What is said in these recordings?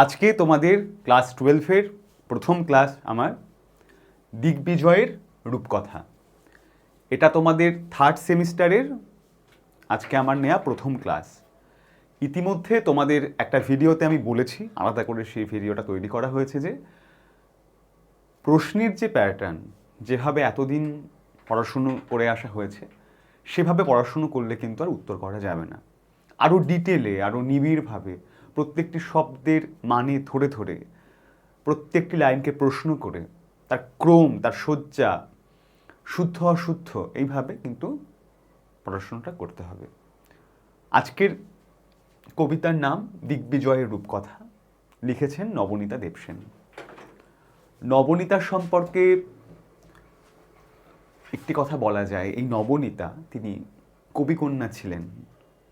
আজকে তোমাদের ক্লাস টুয়েলভের প্রথম ক্লাস আমার দিগ্বিজয়ের রূপকথা। এটা তোমাদের থার্ড সেমিস্টারের আজকে আমার নেয়া প্রথম ক্লাস। ইতিমধ্যে তোমাদের একটা ভিডিওতে আমি বলেছি, আলাদা করে সেই ভিডিওটা তৈরি করা হয়েছে যে প্রশ্নের যে প্যাটার্ন, যেভাবে এতদিন পড়াশুনো করে আসা হয়েছে, সেভাবে পড়াশুনো করলে কিন্তু আর উত্তর করা যাবে না। আরও ডিটেলে আরও নিবিড়ভাবে প্রত্যেকটি শব্দের মানে ধরে ধরে, প্রত্যেকটি লাইনকে প্রশ্ন করে, তার ক্রম, তার সজ্জা শুদ্ধ, অশুদ্ধ, এইভাবে কিন্তু পড়াশোনাটা করতে হবে। আজকের কবিতার নাম দিগ্বিজয়ের রূপকথা, লিখেছেন নবনীতা দেবসেন। নবনীতার সম্পর্কে একটি কথা বলা যায়, এই নবনীতা, তিনি কবিকন্যা ছিলেন।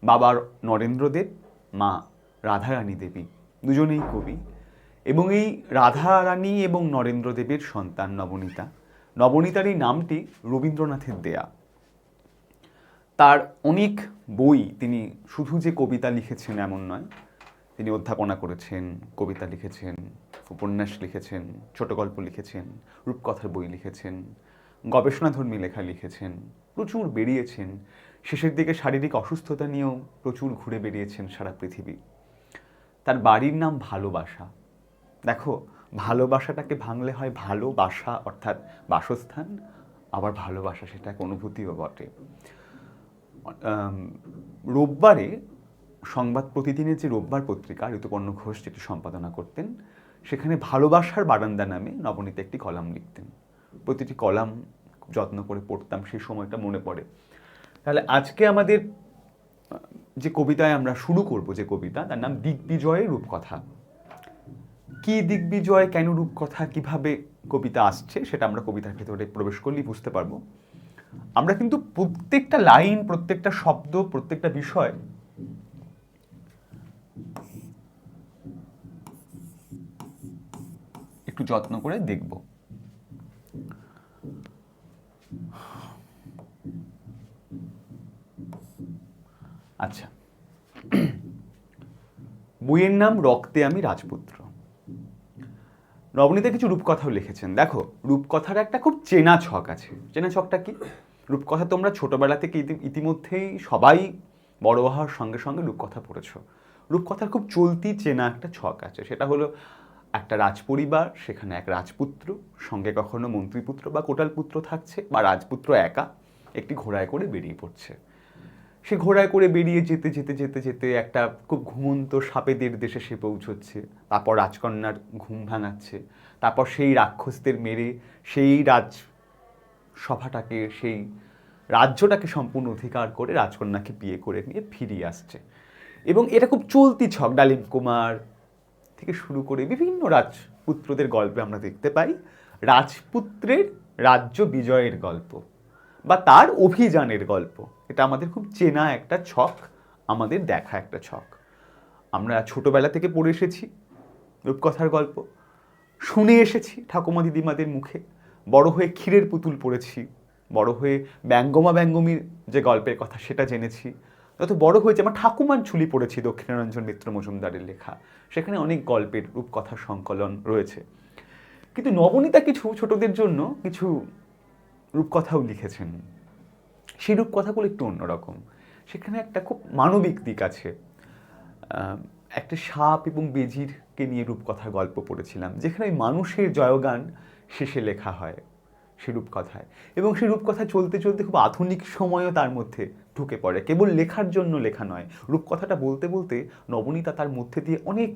বাবার নরেন্দ্রদেব, মা রাধারানী দেবী, দুজনেই কবি। এবং এই রাধারানী এবং নরেন্দ্র নরেন্দ্রদেবের সন্তান নবনীতা। নবনীতার এই নামটি রবীন্দ্রনাথের দেয়া। তার অনেক বই তিনি শুধু যে কবিতা লিখেছেন এমন নয়, তিনি অধ্যাপনা করেছেন, কবিতা লিখেছেন, উপন্যাস লিখেছেন ছোট গল্প লিখেছেন, রূপকথার বই লিখেছেন, গবেষণাধর্মী লেখা লিখেছেন, প্রচুর বেরিয়েছেন। শেষের দিকে শারীরিক অসুস্থতা নিয়েও প্রচুর ঘুরে বেরিয়েছেন সারা পৃথিবী। তার বাড়ির নাম ভালোবাসা। দেখো, ভালোবাসাটাকে ভাঙলে হয় ভালোবাসা, অর্থাৎ বাসস্থান, আবার ভালোবাসা সেটা এক অনুভূতিও বটে। রোববারে সংবাদ প্রতিদিনের যে রোববার পত্রিকা, ঋতুপর্ণ ঘোষ যেটি সম্পাদনা করতেন, সেখানে ভালোবাসার বারান্দা নামে নবনীতা একটি কলাম লিখতেন। প্রতিটি কলাম যত্ন করে পড়তাম, সেই সময়টা মনে পড়ে। তাহলে আজকে আমাদের যে কবিতায় আমরা শুরু করব যে কবিতা, তার নাম দিগ্বিজয়ের রূপকথা। কি দিগ্বিজয়, কেন রূপকথা, কীভাবে কবিতা আসছে, সেটা আমরা কবিতার ভেতরে প্রবেশ করলেই বুঝতে পারব। আমরা কিন্তু প্রত্যেকটা লাইন, প্রত্যেকটা শব্দ, প্রত্যেকটা বিষয় একটু যত্ন করে দেখব। আচ্ছা। বইয়ের নাম রক্তে আমি রাজপুত্র। নবনীতা কিছু রূপকথাও লিখেছেন। দেখো, রূপকথার একটা খুব চেনা ছক আছে। চেনা ছকটা কি? রূপকথা তোমরা ছোটবেলা থেকে ইতি- ইতিমধ্যেই সবাই বড় হওয়ার সঙ্গে সঙ্গে রূপকথা পড়েছ। রূপকথার খুব চলতি চেনা একটা ছক আছে। সেটা হলো একটা রাজপরিবার, সেখানে এক রাজপুত্র, সঙ্গে কখনো মন্ত্রীপুত্র বা কোটালপুত্র থাকছে বা রাজপুত্র একা একটি ঘোড়ায় করে বেরিয়ে পড়ছে। সে ঘোড়ায় করে বেরিয়ে যেতে যেতে যেতে যেতে একটা খুব ঘুমন্ত সাপেদের দেশে সে পৌঁছচ্ছে। তারপর রাজকন্যার ঘুম ভাঙাচ্ছে। তারপর সেই রাক্ষসদের মেরে সেই রাজ সভাটাকে, সেই রাজ্যটাকে সম্পূর্ণ অধিকার করে রাজকন্যাকে বিয়ে করে নিয়ে ফিরিয়ে আসছে। এবং এটা খুব চলতি ছক। ডালিম কুমার থেকে শুরু করে বিভিন্ন রাজপুত্রদের গল্পে আমরা দেখতে পাই। রাজপুত্রের রাজ্য বিজয়ের গল্প বা তার অভিযানের গল্প। এটা আমাদের খুব চেনা একটা ছক, আমাদের দেখা একটা ছক। আমরা ছোটোবেলা থেকে পড়ে এসেছি রূপকথার গল্প, শুনে এসেছি ঠাকুমা দিদিমাদের মুখে, বড় হয়ে ক্ষীরের পুতুল পড়েছি, বড় হয়ে ব্যঙ্গমা ব্যঙ্গমীর যে গল্পের কথা সেটা জেনেছি যত বড় হয়েছে। আমার ঠাকুমার ঝুলি পড়েছি দক্ষিণারঞ্জন মিত্র মজুমদারের লেখা, সেখানে অনেক গল্পের রূপকথার সংকলন রয়েছে। কিন্তু নবনীতা কিছু ছোটদের জন্য কিছু রূপকথাও লিখেছেন। সেই রূপকথাগুলো একটু অন্যরকম। সেখানে একটা খুব মানবিক দিক আছে। একটা সাপ এবং বেজিরকে নিয়ে রূপকথার গল্প পড়েছিলাম, যেখানে মানুষের জয়গান শেষে লেখা হয় সে রূপকথায় এবং সে রূপকথা চলতে চলতে খুব আধুনিক সময়ও তার মধ্যে ঢুকে পড়ে। কেবল লেখার জন্য লেখা নয়, রূপকথাটা বলতে বলতে নবনীতা তার মধ্যে দিয়ে অনেক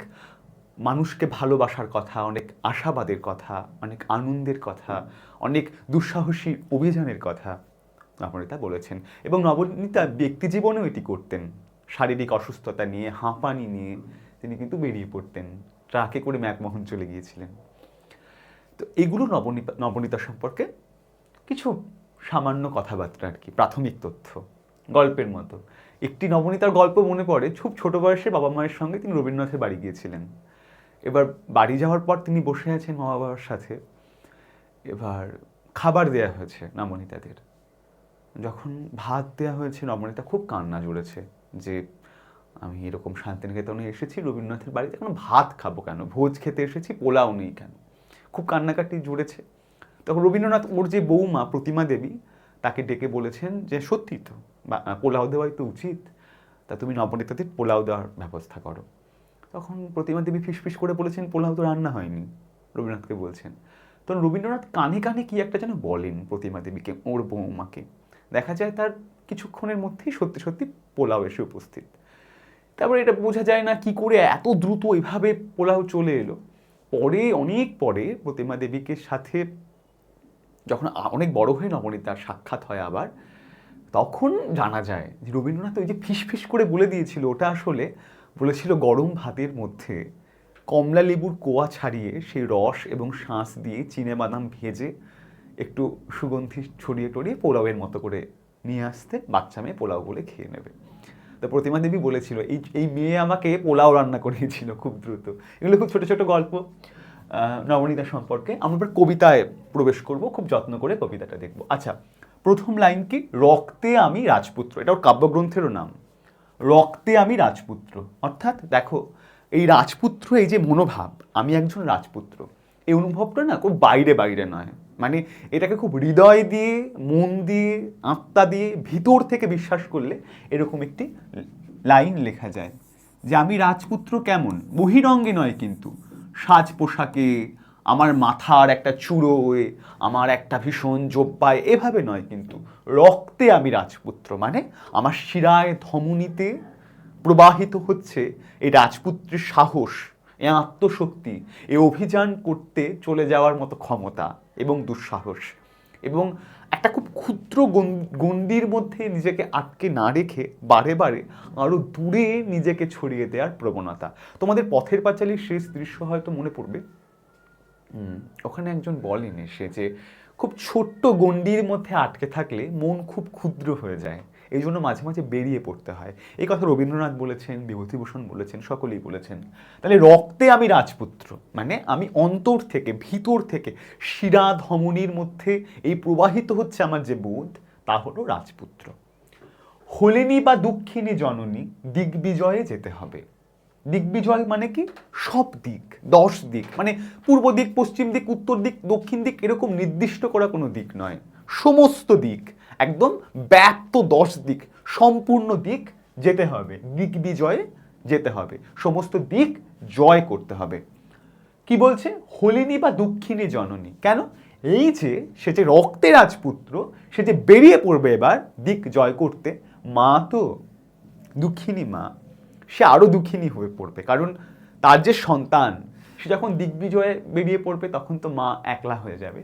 মানুষকে ভালোবাসার কথা, অনেক আশাবাদের কথা, অনেক আনন্দের কথা, অনেক দুঃসাহসী অভিযানের কথা নবনীতা বলেছেন। এবং নবনীতা ব্যক্তি জীবনেও এটি করতেন। শারীরিক অসুস্থতা নিয়ে, হাঁপানি নিয়ে তিনি কিন্তু বেরিয়ে পড়তেন। ট্রাকে করে ম্যাকমোহন চলে গিয়েছিলেন। তো এগুলো নবনীতা নবনীতা সম্পর্কে কিছু সামান্য কথাবার্তা আর কি, প্রাথমিক তথ্য, গল্পের মতো। একটি নবনীতার গল্প মনে পড়ে, খুব ছোট বয়সে বাবা মায়ের সঙ্গে তিনি রবীন্দ্রনাথের বাড়ি গিয়েছিলেন। এবার বাড়ি যাওয়ার পর তিনি বসে আছেন মা বাবার সাথে। এবার খাবার দেয়া হয়েছে নবনীতাদের। যখন ভাত দেওয়া হয়েছে, নবনীতা খুব কান্না জুড়েছে যে আমি এরকম শান্তিনিকেতনে এসেছি, রবীন্দ্রনাথের বাড়িতে কোনো ভাত খাব কেন? ভোজ খেতে এসেছি, পোলাও নেই কেন? খুব কান্নাকাটি জুড়েছে। তখন রবীন্দ্রনাথ ওর যে বৌমা, প্রতিমা দেবী, তাকে ডেকে বলেছেন যে, সত্যি তো পোলাও দেওয়াই তো উচিত। তা তুমি নবনীতাদের পোলাও দেওয়ার ব্যবস্থা করো। তখন প্রতিমা দেবী ফিসফিস করে বলেছেন, পোলাও তো রান্না হয়নি। রবীন্দ্রনাথকে বলছেন। তখন রবীন্দ্রনাথ কানে কানে কি একটা যেন বলেন প্রতিমা দেবীকে, ওর বৌমাকে। দেখা যায় তার কিছুক্ষণের মধ্যেই সত্যি সত্যি পোলাও এসে উপস্থিত। তারপরে এটা বোঝা যায় না কি করে এত দ্রুত এভাবে পোলাও চলে এলো। পরে, অনেক পরে প্রতিমা দেবীকে সাথে যখন অনেক বড় হয়ে নবনীতার সাক্ষাৎ হয় আবার, তখন জানা যায় যে রবীন্দ্রনাথ ওই যে ফিস করে বলে দিয়েছিল, ওটা আসলে বলেছিল গরম ভাতের মধ্যে কমলা লেবুর কোয়া ছাড়িয়ে সেই রস এবং শাঁস দিয়ে চিনে বাদাম ভেজে একটু সুগন্ধি ছড়িয়ে টড়িয়ে পোলাওয়ের মতো করে নিয়ে আসতে, বাচ্চা মেয়ে পোলাও বলে খেয়ে নেবে। তো প্রতিমা দেবী বলেছিল, এই এই মেয়ে আমাকে পোলাও রান্না করিয়েছিল খুব দ্রুত। এগুলো খুব ছোট ছোট গল্প। নবনীতা সম্পর্কে আমরা এবার কবিতায় প্রবেশ করব, খুব যত্ন করে কবিতাটা দেখব। আচ্ছা প্রথম লাইন কি? রক্তে আমি রাজপুত্র। এটা ওর কাব্যগ্রন্থেরও নাম। রক্তে আমি রাজপুত্র। অর্থাৎ দেখো, এই রাজপুত্র এই যে মনোভাব, আমি একজন রাজপুত্র। এই অনুভবটা না খুব বাইরে বাইরে নয়। মানে এটাকে খুব হৃদয় দিয়ে, মন দিয়ে, আত্মা দিয়ে ভিতর থেকে বিশ্বাস করলে এরকম একটি লাইন লেখা যায় যে আমি রাজপুত্র কেমন? বহিরঙ্গে নয় কিন্তু। সাজ পোশাকে, আমার মাথার একটা চূড়োয়, আমার একটা ভীষণ জোব্বায়, এভাবে নয় কিন্তু। রক্তে আমি রাজপুত্র মানে আমার শিরায় ধমনীতে প্রবাহিত হচ্ছে এই রাজপুত্রের সাহস, এ আত্মশক্তি, এ অভিযান করতে চলে যাওয়ার মতো ক্ষমতা। এবং দুঃসাহস। এবং একটা খুব ক্ষুদ্র গন্ডির মধ্যে নিজেকে আটকে না রেখে বারে বারে আরও দূরে নিজেকে ছড়িয়ে দেওয়ার প্রবণতা। তোমাদের পথের পাঁচালির শেষ দৃশ্য হয়তো মনে পড়বে। ওখানে একজন বলেন এসে যে, খুব ছোট্ট গন্ডির মধ্যে আটকে থাকলে মন খুব ক্ষুদ্র হয়ে যায়। এই জন্য মাঝে মাঝে বেরিয়ে পড়তে হয়। এই কথা রবীন্দ্রনাথ বলেছেন, বিভূতিভূষণ বলেছেন, সকলেই বলেছেন। তাহলে রক্তে আমি রাজপুত্র মানে আমি অন্তর থেকে, ভিতর থেকে শিরা ধমনির মধ্যে এই প্রবাহিত হচ্ছে আমার যে বোধ, তা হলো রাজপুত্র। হলেনি বা দুঃখিনী জননী, দিগ্বিজয়ে যেতে হবে। দিগ্বিজয় মানে কি? সব দিক, দশ দিক মানে পূর্ব দিক, পশ্চিম দিক, উত্তর দিক, দক্ষিণ দিক, এরকম নির্দিষ্ট করা কোনো দিক নয়। সমস্ত দিক একদম ব্যাপ্ত দশ দিক, সম্পূর্ণ দিক যেতে হবে দিগ্বিজয়ে যেতে হবে, সমস্ত দিক জয় করতে হবে। কি বলছে? হলিনী বা দুঃখিনী জননী। কেন? এই যে, সে যে রক্তের রাজপুত্র, সে যে বেরিয়ে পড়বে এবার দিক জয় করতে, মা তো দুঃখিনী মা, সে আরও দুঃখিনী হয়ে পড়বে। কারণ তার যে সন্তান, সে যখন দিগ্বিজয়ে বেরিয়ে পড়বে, তখন তো মা একলা হয়ে যাবে।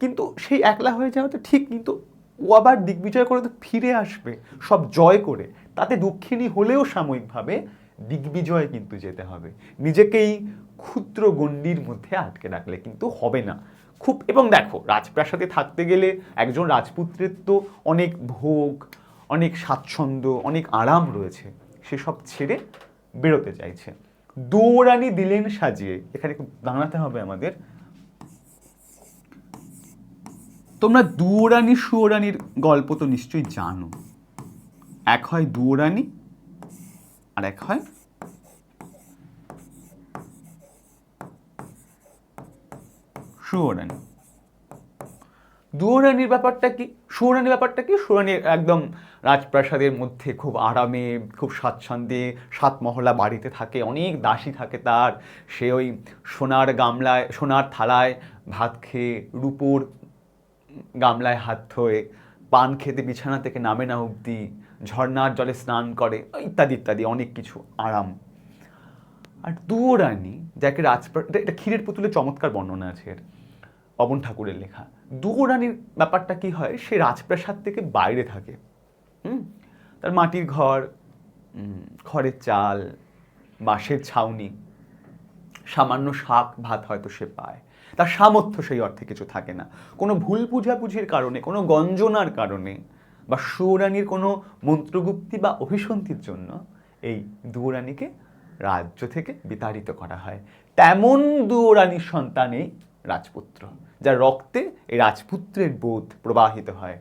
কিন্তু সেই একলা হয়ে যাওয়া তো ঠিক, কিন্তু ও আবার দিগ্বিজয় করে তো ফিরে আসবে, সব জয় করে। তাতে দুঃখিনী হলেও সাময়িকভাবে দিগ্বিজয় কিন্তু যেতে হবে। নিজেকেই ক্ষুদ্র গণ্ডির মধ্যে আটকে রাখলে কিন্তু হবে না। খুব, এবং দেখো, রাজপ্রাসাদে থাকতে গেলে একজন রাজপুত্রের তো অনেক ভোগ, অনেক স্বাচ্ছন্দ্য, অনেক আরাম রয়েছে। সেসব ছেড়ে বেরোতে চাইছে। দৌড়ানি দিলেন সাজিয়ে। এখানে দাঁড়াতে হবে আমাদের। তোমরা দুয়োরানি, সুয়োরানির গল্প তো নিশ্চয়ই জানো। এক হয় দুয়োরানি, আর এক হয় সুয়োরানি। দুয়োরানির ব্যাপারটা কি? সুরানির ব্যাপারটা কি? সুরানি একদম রাজপ্রাসাদের মধ্যে খুব আরামে, খুব স্বাচ্ছন্দ্যে সাত মহলা বাড়িতে থাকে, অনেক দাসী থাকে তার। সে ওই সোনার গামলায়, সোনার থালায় ভাত খেয়ে রূপোর গামলায় হাত ধোয়ে, পান খেতে বিছানা থেকে নামে না অবধি ঝর্ণার জলে স্নান করে, ইত্যাদি ইত্যাদি, অনেক কিছু, আরাম। আর দুয়োরানি যাকে রাজপ্রা, এটা- ক্ষীরের পুতুলে চমৎকার বর্ণনা আছে এর পবন ঠাকুরের লেখা। দুয়োরানির ব্যাপারটা কি হয়, সে রাজপ্রাসাদ থেকে বাইরে থাকে। হুম? তার মাটির ঘর খড়ের চাল, বাঁশের ছাউনি, সামান্য শাক ভাত হয়তো সে পায়। তার সামর্থ্য সেই অর্থে কিছু থাকে না। কোনো ভুল বুঝাবুঝির কারণে, কোনো গঞ্জনার কারণে বা সুরানির কোনো মন্ত্রগুপ্তি বা অভিসন্ধির জন্য এই দুয়োরানীকে রাজ্য থেকে বিতাড়িত করা হয়। তেমন দুয়োরানীর সন্তানেই রাজপুত্র, যার রক্তে এই রাজপুত্রের বোধ প্রবাহিত হয়।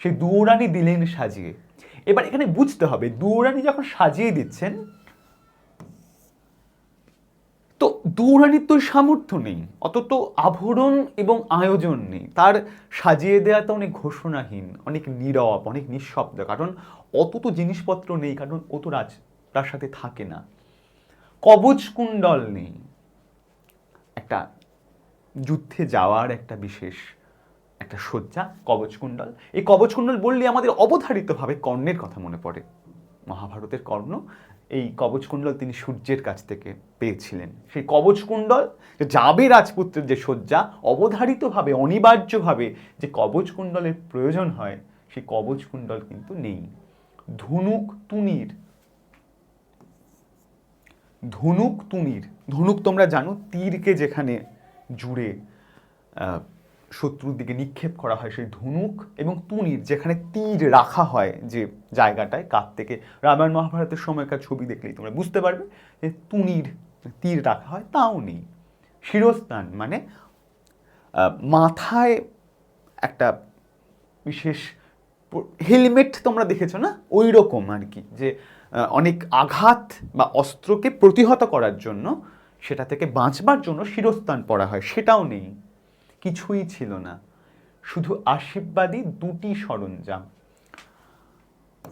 সেই দুয়োরানী দিলেন সাজিয়ে। এবার এখানে বুঝতে হবে দুয়োরানী যখন সাজিয়ে দিচ্ছেন দৌড়ানির সামর্থ্য নেই অত তো আভরণ এবং আয়োজন নেই। তার সাজিয়ে দেওয়া তো অনেক ঘোষণাহীন, অনেক নীরব, অনেক নিঃশব্দ, কারণ অত তো জিনিসপত্র নেই, কারণ ও তো রাজ, তার সাথে থাকে না। কবচ কুণ্ডল নেই। একটা যুদ্ধে যাওয়ার একটা বিশেষ, একটা শয্যা কবচকুণ্ডল এই কবচকুণ্ডল বললে আমাদের অবধারিতভাবে কর্ণের কথা মনে পড়ে। মহাভারতের কর্ণ এই কবচকুণ্ডল তিনি সূর্যের কাছ থেকে পেয়েছিলেন। সেই কবচকুণ্ডল যাবে রাজপুত্রের যে শয্যা, অবধারিতভাবে, অনিবার্যভাবে যে কবচকুণ্ডলের প্রয়োজন হয়, সেই কবচকুণ্ডল কিন্তু নেই। ধনুক তুনির ধনুক তুনির ধনুক তোমরা জানো, তীরকে যেখানে জুড়ে শত্রুর দিকে নিক্ষেপ করা হয় সেই ধনুক এবং তুনির যেখানে তীর রাখা হয় যে জায়গাটায়, কাত থেকে। রামায়ণ মহাভারতের সময়কার ছবি দেখলেই তোমরা বুঝতে পারবে যে তুনির তীর রাখা হয় তাও নেই। শিরস্থান মানে মাথায় একটা বিশেষ হেলমেট তোমরা দেখেছ না? ওই রকম আর কি, যে অনেক আঘাত বা অস্ত্রকে প্রতিহত করার জন্য সেটা থেকে বাঁচবার জন্য শিরস্থান পরা হয়, সেটাও নেই। কিছুই ছিল না। শুধু আশীর্বাদী দুটি সরঞ্জাম।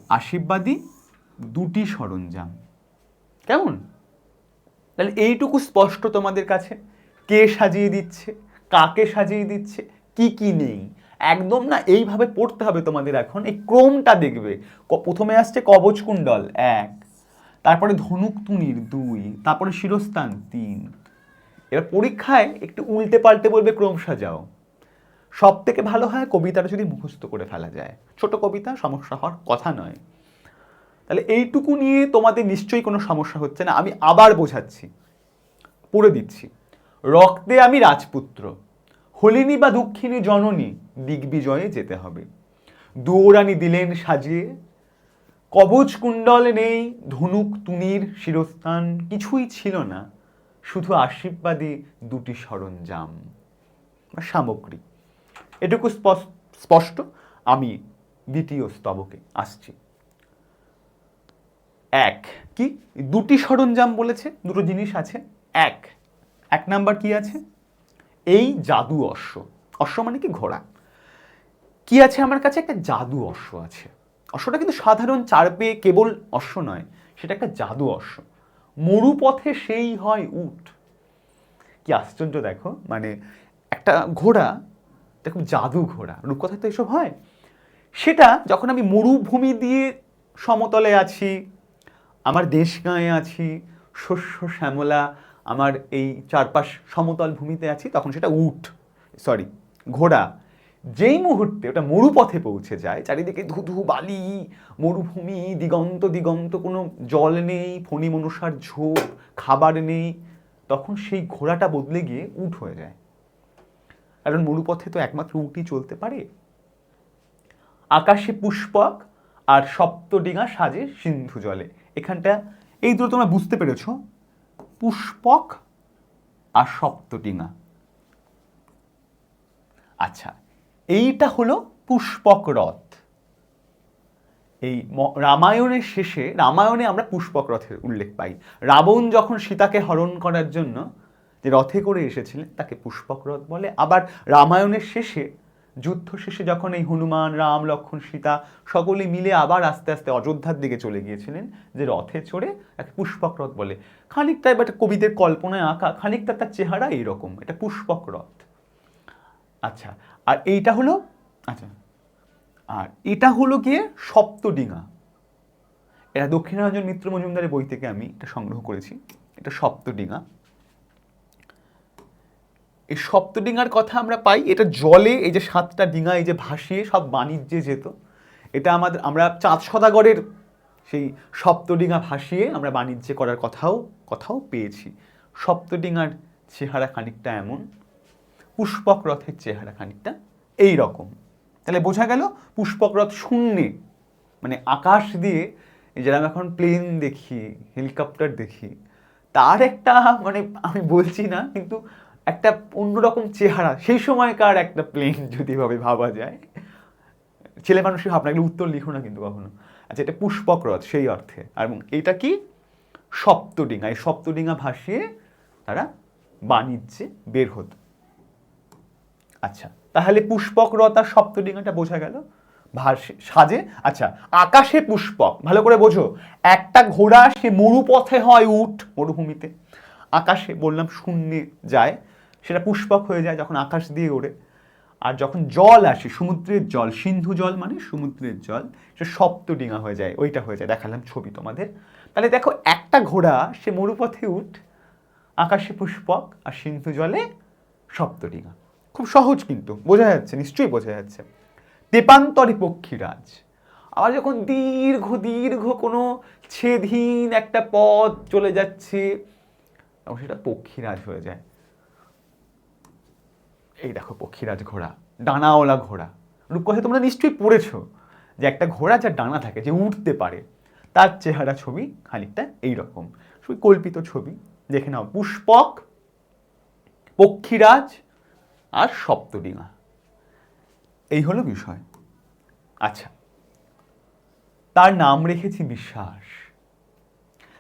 আশীর্বাদী দুটি সরঞ্জাম। কেমন? তাহলে এইটুকু স্পষ্ট তোমাদের কাছে? কে সাজিয়ে দিচ্ছে? কাকে সাজিয়ে দিচ্ছে? কি কি নেই? একদম না এইভাবে পড়তে হবে তোমাদের এখন। এই ক্রমটা দেখবে। প্রথমে আসছে কবচকুণ্ডল, এক। তারপরে ধনুক তুনির দুই। তারপরে শিরস্থান, তিন। এবার পরীক্ষায় একটু উল্টে পাল্টে বলবে, ক্রম সাজাও। সব থেকে ভালো হয় কবিতাটা যদি মুখস্থ করে ফেলা যায়। ছোট কবিতা, সমস্যা হওয়ার কথা নয়। তাহলে এইটুকু নিয়ে তোমাদের নিশ্চয়ই কোনো সমস্যা হচ্ছে না। আমি আবার বোঝাচ্ছি পড়ে দিচ্ছি। রক্তে আমি রাজপুত্র, হলিনী বা দুঃখিনী জননী, দিগ্বিজয়ে যেতে হবে। দুয়োরানি দিলেন সাজিয়ে, কবচ কুণ্ডল নেই ধনুক তুনির শিরস্থান, কিছুই ছিল না। শুধু আশীর্বাদী দুটি সরঞ্জাম সামগ্রী। এটুকু স্পষ্ট, আমি দ্বিতীয় স্তবকে আসছি। এক, কি? দুটি সরঞ্জাম বলেছে, দুটো জিনিস আছে। এক এক নাম্বার কি আছে? এই জাদু অশ্ব। অশ্ব মানে কি? ঘোড়া। কি আছে আমার কাছে? একটা জাদু অশ্ব আছে। অশ্বটা কিন্তু সাধারণ চার পেয়ে কেবল অশ্ব নয়, সেটা একটা জাদু অশ্ব। মরুপথে সেই হয় উট। কি আশ্চর্য দেখো মানে একটা ঘোড়া দেখো জাদু ঘোড়া, রূপকথায় তো এসব হয়। সেটা যখন আমি মরুভূমি দিয়ে সমতলে আছি, আমার দেশ গাঁয়ে আছি, শস্য শ্যামলা, আমার এই চারপাশ সমতল ভূমিতে আছি, তখন সেটা উট সরি ঘোড়া। যেই মুহূর্তে ওটা মরুপথে পৌঁছে যায়, চারিদিকে ধুধু বালি, মরুভূমি, দিগন্ত দিগন্ত, কোনো জল নেই, ফণি মনুষার ঝোপ, খাবার নেই, তখন সেই ঘোড়াটা বদলে গিয়ে উট হয়ে যায়। কারণ মরুপথে তো একমাত্র উটই চলতে পারে। আকাশে পুষ্পক আর সপ্তডিঙা সাজে সিন্ধু জলে। এখানটা, এই দুটো তোমরা বুঝতে পেরেছ? পুষ্পক আর সপ্তডিঙা। আচ্ছা এইটা হলো পুষ্পক রথ। এই রামায়ণের শেষে, রামায়ণে আমরা পুষ্পক রথের উল্লেখ পাই। রাবণ যখন সীতাকে হরণ করার জন্য যে রথে করে এসেছিলেন, তাকে পুষ্পক রথ বলে। আবার রামায়ণের শেষে, যুদ্ধ শেষে যখন এই হনুমান, রাম, লক্ষ্মণ, সীতা সকলে মিলে আবার আস্তে আস্তে অযোধ্যার দিকে চলে গিয়েছিলেন, যে রথে চড়ে এক পুষ্পক রথ বলে। খানিকটা এবার একটা কবিদের কল্পনায় আঁকা, খানিকটা তার চেহারা এইরকম, এটা পুষ্পক রথ। আচ্ছা আর এইটা হলো আচ্ছা। আর এটা হলো গিয়ে সপ্তডিঙা এটা দক্ষিণারঞ্জন মিত্র মজুমদারের বই থেকে আমি এটা সংগ্রহ করেছি। এটা সপ্তডিঙা এই সপ্তডিঙার কথা আমরা পাই এটা জলে এই যে সাতটা ডিঙা এই যে ভাসিয়ে সব বাণিজ্যে যেত এটা আমাদের আমরা চাঁদ সদাগরের সেই সপ্তডিঙা ভাসিয়ে আমরা বাণিজ্যে করার কথাও কথাও পেয়েছি। সপ্তডিঙার চেহারা খানিকটা এমন। পুষ্পক রথের চেহারা খানিকটা এই রকম তাহলে বোঝা গেল পুষ্পক রথ শূন্যে মানে আকাশ দিয়ে যেরকম এখন প্লেন দেখি হেলিকপ্টার দেখি, তার একটা মানে আমি বলছি না, কিন্তু একটা অন্যরকম চেহারা। সেই সময়কার একটা প্লেন যদি ভাবে ভাবা যায়, ছেলে মানুষই ভাবনা, এগুলো উত্তর লিখো না কিন্তু কখনো। আচ্ছা এটা পুষ্পক রথ সেই অর্থে। এবং এটা কি? সপ্তডিঙা এই সপ্তডিঙা ভাসিয়ে তারা বাণিজ্যে বের হতো। আচ্ছা তাহলে পুষ্পক রতা সপ্তডিঙাটা বোঝা গেল। সাজে আচ্ছা আকাশে পুষ্পক, ভালো করে বোঝো। একটা ঘোড়া সে মরুপথে হয় উঠ মরুভূমিতে। আকাশে বললাম শূন্যে যায়, সেটা পুষ্পক হয়ে যায় যখন আকাশ দিয়ে ওড়ে। আর যখন জল আসে, সমুদ্রের জল, সিন্ধু জল মানে সমুদ্রের জল, সে সপ্তডিঙা হয়ে যায়, ওইটা হয়ে যায়, দেখালাম ছবি তোমাদের। তাহলে দেখো, একটা ঘোড়া সে মরুপথে উঠ, আকাশে পুষ্পক আর সিন্ধু জলে সপ্তডিঙা খুব সহজ কিন্তু, বোঝা যাচ্ছে, নিশ্চয়ই বোঝা যাচ্ছে। তেপান্তরে পক্ষীরাজ। আবার যখন দীর্ঘ দীর্ঘ কোনো ছেদহীন একটা পথ চলে যাচ্ছে, তখন সেটা পক্ষীরাজ হয়ে যায়। এই দেখো পক্ষীরাজ ঘোড়া, ডানাওয়ালা ঘোড়া। রূপকথা তোমরা নিশ্চয়ই পড়েছ যে একটা ঘোড়া যার ডানা থাকে, যে উঠতে পারে, তার চেহারা ছবি খানিকটা এইরকম। কল্পিত ছবি। দেখে নাও, পুষ্পক, পক্ষীরাজ আর সপ্তডিঙা এই হলো বিষয়। আচ্ছা তার নাম রেখেছি বিশ্বাস।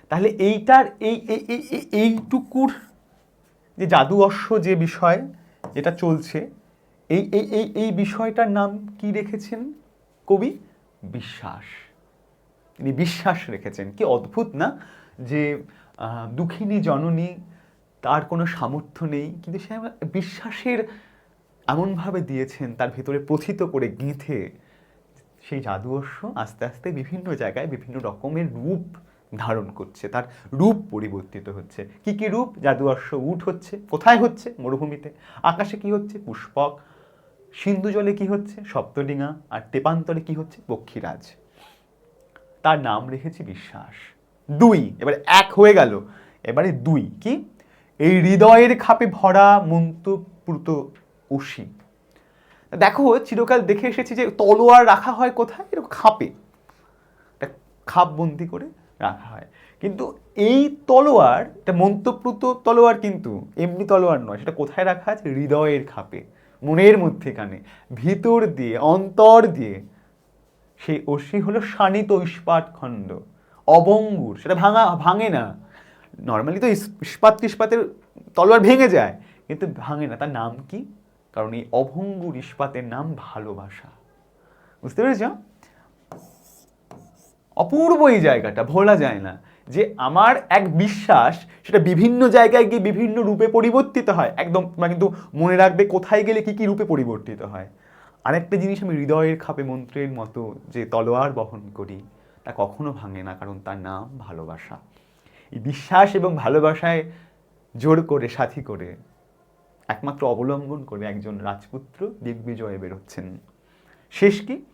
তাহলে এইটার এই, এই- এই- এই- এইটুকুর যে জাদু অশ্ব যে বিষয় যেটা চলছে, এই এই এই এই বিষয়টার নাম কি রেখেছেন কবি? বিশ্বাস। তিনি বিশ্বাস রেখেছেন। কি অদ্ভুত না যে দুঃখিনী জননী তার কোনো সামর্থ্য নেই, কিন্তু সে বিশ্বাসের এমনভাবে দিয়েছেন, তার ভেতরে প্রথিত করে গেঁথে। সেই জাদুঅশ্ব আস্তে আস্তে বিভিন্ন জায়গায় বিভিন্ন রকমের রূপ ধারণ করছে, তার রূপ পরিবর্তিত হচ্ছে। কি কি রূপ? জাদুঅশ্ব উঠ হচ্ছে, কোথায় হচ্ছে? মরুভূমিতে। আকাশে কি হচ্ছে? পুষ্পক। সিন্ধু জলে কি হচ্ছে? সপ্তডিঙা আর টেপান্তরে কি হচ্ছে? পক্ষীরাজ। তার নাম রেখেছি বিশ্বাস। দুই, এবারে এক হয়ে গেল। এবারে দুই, কি? এই হৃদয়ের খাপে ভরা মন্ত্রপ্লুত উষি দেখো, চিরকাল দেখে এসেছি যে তলোয়ার রাখা হয় কোথায়? এরকম খাপে। খাপ বন্দি করে রাখা হয়। কিন্তু এই তলোয়ার, এটা মন্ত্রপ্লুত তলোয়ার কিন্তু এমনি তলোয়ার নয়, সেটা কোথায় রাখা আছে? হৃদয়ের খাপে, মনের মধ্যেখানে, ভিতর দিয়ে, অন্তর দিয়ে। সেই অশ্মি হলো শানিত ইস্পাট খণ্ড অবঙ্গুর, সেটা ভাঙা, ভাঙে না। নর্মালি তো ইস্পাত ইস্পাতের তলোয়ার ভেঙে যায়, কিন্তু ভাঙে না। তার নাম কি? কারণ এই অভঙ্গুর ইস্পাতের নাম ভালোবাসা। বুঝতে পেরেছ? অপূর্ব এই জায়গাটা, ভোলা যায় না। যে আমার এক বিশ্বাস, সেটা বিভিন্ন জায়গায় গিয়ে বিভিন্ন রূপে পরিবর্তিত হয়। একদম, তোমরা কিন্তু মনে রাখবে কোথায় গেলে কি কি রূপে পরিবর্তিত হয়। আরেকটা জিনিস আমি হৃদয়ের খাপে মন্ত্রের মতো যে তলোয়ার বহন করি, তা কখনো ভাঙে না, কারণ তার নাম ভালোবাসা। বিশ্বাস এবং ভালোবাসায় জোর করে, সাথী করে, একমাত্র অবলম্বন করে একজন রাজপুত্র দিগ্বিজয়ে বেরোচ্ছেন শেষ কি?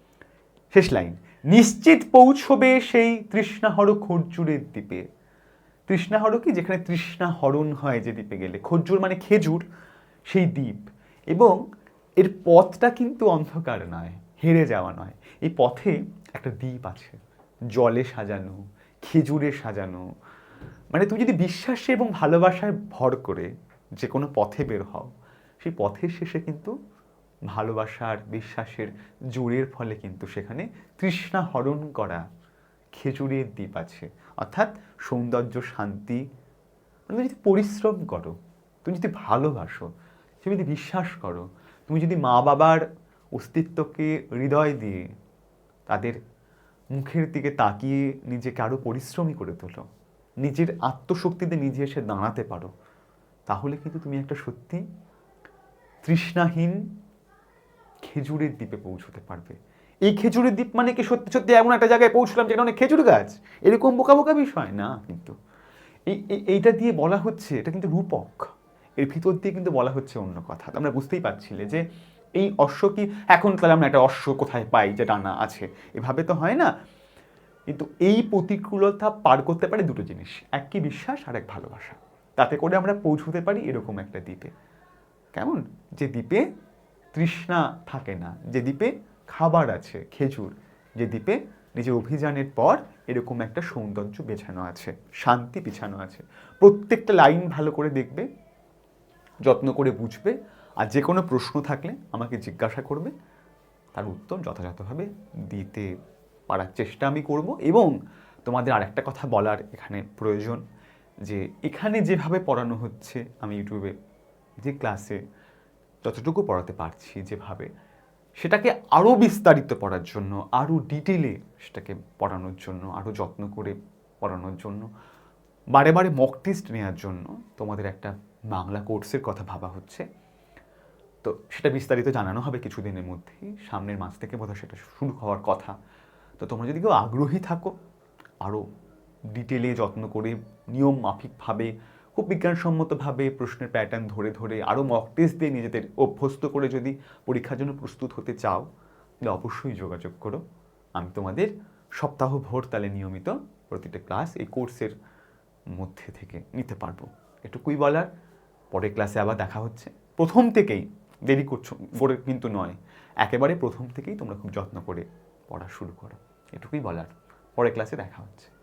শেষ লাইন। নিশ্চিত পৌঁছবে সেই তৃষ্ণাহর খরচুরের দ্বীপে। তৃষ্ণাহর কি? যেখানে তৃষ্ণা হরণ হয় যে দ্বীপে গেলে। খরচুর মানে খেজুর, সেই দ্বীপ। এবং এর পথটা কিন্তু অন্ধকার নয়, হেরে যাওয়া নয়। এই পথে একটা দ্বীপ আছে, জলে সাজানো, খেজুরে সাজানো। মানে তুমি যদি বিশ্বাসে এবং ভালোবাসায় ভর করে যে কোনো পথে বের হও, সেই পথের শেষে কিন্তু ভালোবাসার, বিশ্বাসের জোরের ফলে কিন্তু সেখানে তৃষ্ণা হরণ করা খেজুরের দ্বীপ আছে। অর্থাৎ সৌন্দর্য, শান্তি মানে তুমি যদি পরিশ্রম করো, তুমি যদি ভালোবাসো, তুমি যদি বিশ্বাস করো, তুমি যদি মা বাবার অস্তিত্বকে হৃদয় দিয়ে তাদের মুখের দিকে তাকিয়ে নিজেকে আরও পরিশ্রমী করে তোলো নিজের আত্মশক্তিতে নিজে এসে দাঁড়াতে পারো, তাহলে কিন্তু তুমি একটা সত্যি তৃষ্ণাহীন খেজুরের দ্বীপে পৌঁছতে পারবে। এই খেজুরের দ্বীপ মানে কি সত্যি সত্যি এমন একটা জায়গায় পৌঁছলাম যেখানে অনেক খেজুর গাছ? এরকম বোকা বোকা বিষয়? না কিন্তু। এই, এই- এইটা দিয়ে বলা হচ্ছে, এটা কিন্তু রূপক। এর ভিতর দিয়ে কিন্তু বলা হচ্ছে অন্য কথা। আমরা বুঝতেই পারছিলে যে এই অশ্ব কি, এখন তাহলে আমরা একটা অশ্ব কোথায় পাই যে ডানা আছে? এভাবে তো হয় না। কিন্তু এই প্রতিকূলতা পার করতে পারে দুটো জিনিস, এক কি বিশ্বাস আর এক ভালোবাসা। তাতে করে আমরা পৌঁছতে পারি এরকম একটা দ্বীপে। কেমন? যে দ্বীপে তৃষ্ণা থাকে না, যে দ্বীপে খাবার আছে, খেজুর, যে দ্বীপে নিজের অভিযানের পর এরকম একটা সৌন্দর্য বেছানো আছে, শান্তি বিছানো আছে। প্রত্যেকটা লাইন ভালো করে দেখবে, যত্ন করে বুঝবে, আর যে কোনো প্রশ্ন থাকলে আমাকে জিজ্ঞাসা করবে, তার উত্তর যথাযথভাবে দিতে পারার চেষ্টা আমি করব এবং তোমাদের আরেকটা কথা বলার এখানে প্রয়োজন যে এখানে যেভাবে পড়ানো হচ্ছে, আমি ইউটিউবে যে ক্লাসে যতটুকু পড়াতে পারছি যেভাবে, সেটাকে আরও বিস্তারিত পড়ার জন্য আরও ডিটেলে সেটাকে পড়ানোর জন্য আরও যত্ন করে পড়ানোর জন্য, বারে বারে মক টেস্ট নেওয়ার জন্য তোমাদের একটা বাংলা কোর্সের কথা ভাবা হচ্ছে। তো সেটা বিস্তারিত জানানো হবে কিছুদিনের মধ্যেই, সামনের মাস থেকে বোধহয় সেটা শুরু হওয়ার কথা। তো তোমরা যদি কেউ আগ্রহী থাকো আরও ডিটেলে যত্ন করে, নিয়ম মাফিকভাবে, খুব বিজ্ঞানসম্মতভাবে প্রশ্নের প্যাটার্ন ধরে ধরে আরও মক টেস্ট দিয়ে নিজেদের অভ্যস্ত করে যদি পরীক্ষার জন্য প্রস্তুত হতে চাও, তাহলে অবশ্যই যোগাযোগ করো। আমি তোমাদের সপ্তাহভর তাহলে নিয়মিত প্রতিটা ক্লাস এই কোর্সের মধ্যে থেকে নিতে পারব। এটুকুই বলার। পরের ক্লাসে আবার দেখা হচ্ছে। প্রথম থেকেই দেরি করছ করে কিন্তু নয়। একেবারে প্রথম থেকেই তোমরা খুব যত্ন করে পড়া শুরু করো। এটুকুই বলার। পরের ক্লাসে দেখা হচ্ছে।